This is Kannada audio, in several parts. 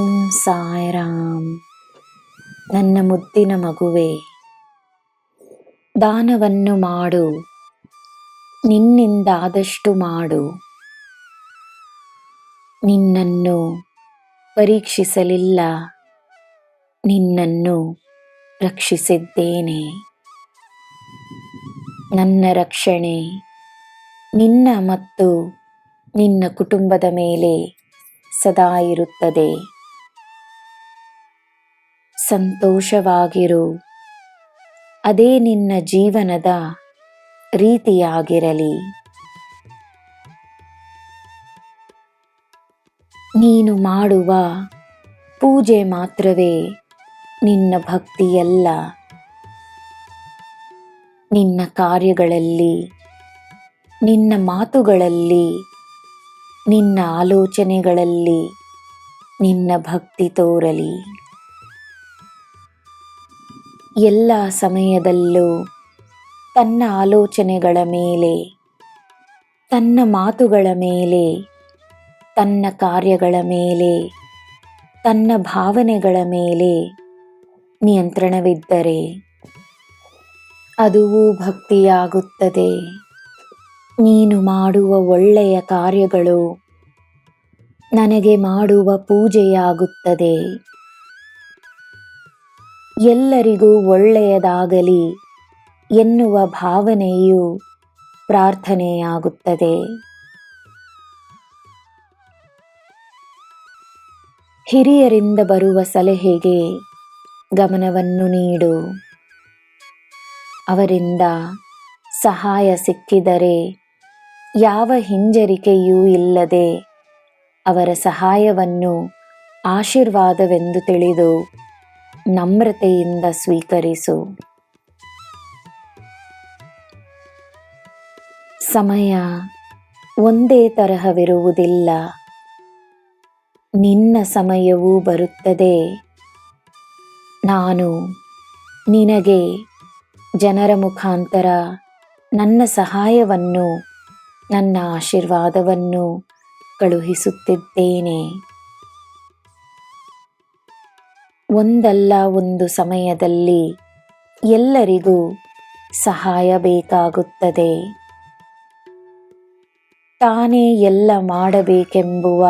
ಓಂ ಸಾಯಿರಾಮ್. ನನ್ನ ಮುದ್ದಿನ ಮಗುವೆ, ದಾನವನ್ನು ಮಾಡು, ನಿನ್ನಿಂದಾದಷ್ಟು ಮಾಡು. ನಿನ್ನನ್ನು ಪರೀಕ್ಷಿಸಲಿಲ್ಲ, ನಿನ್ನನ್ನು ರಕ್ಷಿಸಿದ್ದೇನೆ. ನನ್ನ ರಕ್ಷಣೆ ನಿನ್ನ ಮತ್ತು ನಿನ್ನ ಕುಟುಂಬದ ಮೇಲೆ ಸದಾ ಇರುತ್ತದೆ. ಸಂತೋಷವಾಗಿರು. ಅದೇ ನಿನ್ನ ಜೀವನದ ರೀತಿಯಾಗಿರಲಿ. ನೀನು ಮಾಡುವ ಪೂಜೆ ಮಾತ್ರವೇ ನಿನ್ನ ಭಕ್ತಿಯಲ್ಲ. ನಿನ್ನ ಕಾರ್ಯಗಳಲ್ಲಿ, ನಿನ್ನ ಮಾತುಗಳಲ್ಲಿ, ನಿನ್ನ ಆಲೋಚನೆಗಳಲ್ಲಿ ನಿನ್ನ ಭಕ್ತಿ ತೋರಲಿ. ಎಲ್ಲ ಸಮಯದಲ್ಲೂ ತನ್ನ ಆಲೋಚನೆಗಳ ಮೇಲೆ, ತನ್ನ ಮಾತುಗಳ ಮೇಲೆ, ತನ್ನ ಕಾರ್ಯಗಳ ಮೇಲೆ, ತನ್ನ ಭಾವನೆಗಳ ಮೇಲೆ ನಿಯಂತ್ರಣವಿದ್ದರೆ ಅದುವೂ ಭಕ್ತಿಯಾಗುತ್ತದೆ. ನೀನು ಮಾಡುವ ಒಳ್ಳೆಯ ಕಾರ್ಯಗಳು ನನಗೆ ಮಾಡುವ ಪೂಜೆಯಾಗುತ್ತದೆ. ಎಲ್ಲರಿಗೂ ಒಳ್ಳೆಯದಾಗಲಿ ಎನ್ನುವ ಭಾವನೆಯು ಪ್ರಾರ್ಥನೆಯಾಗುತ್ತದೆ. ಹಿರಿಯರಿಂದ ಬರುವ ಸಲಹೆಗೆ ಗಮನವನ್ನು ನೀಡು. ಅವರಿಂದ ಸಹಾಯ ಸಿಕ್ಕಿದರೆ ಯಾವ ಹಿಂಜರಿಕೆಯೂ ಇಲ್ಲದೆ ಅವರ ಸಹಾಯವನ್ನು ಆಶೀರ್ವಾದವೆಂದು ತಿಳಿದು ನಮ್ರತೆಯಿಂದ ಸ್ವೀಕರಿಸು. ಸಮಯ ಒಂದೇ ತರಹವಿರುವುದಿಲ್ಲ. ನಿನ್ನ ಸಮಯವೂ ಬರುತ್ತದೆ. ನಾನು ನಿನಗೆ ಜನರ ಮುಖಾಂತರ ನನ್ನ ಸಹಾಯವನ್ನು, ನನ್ನ ಆಶೀರ್ವಾದವನ್ನು ಕಳುಹಿಸುತ್ತಿದ್ದೇನೆ. ಒಂದಲ್ಲ ಒಂದು ಸಮಯದಲ್ಲಿ ಎಲ್ಲರಿಗೂ ಸಹಾಯ ಬೇಕಾಗುತ್ತದೆ. ತಾನೇ ಎಲ್ಲ ಮಾಡಬೇಕೆಂಬುವ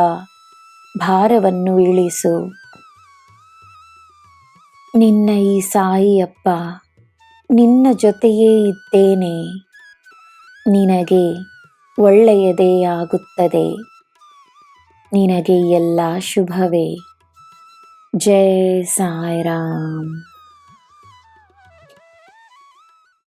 ಭಾರವನ್ನು ಇಳಿಸು. ನಿನ್ನ ಈ ಸಾಯಿಯಪ್ಪ, ನಿನ್ನ ಜೊತೆಯೇ ಇದ್ದೇನೆ. ನಿನಗೆ ಒಳ್ಳೆಯದೇ ಆಗುತ್ತದೆ. ನಿನಗೆ ಎಲ್ಲ ಶುಭವೇ. ಜೈ ಸಾಯಿರಾಮ್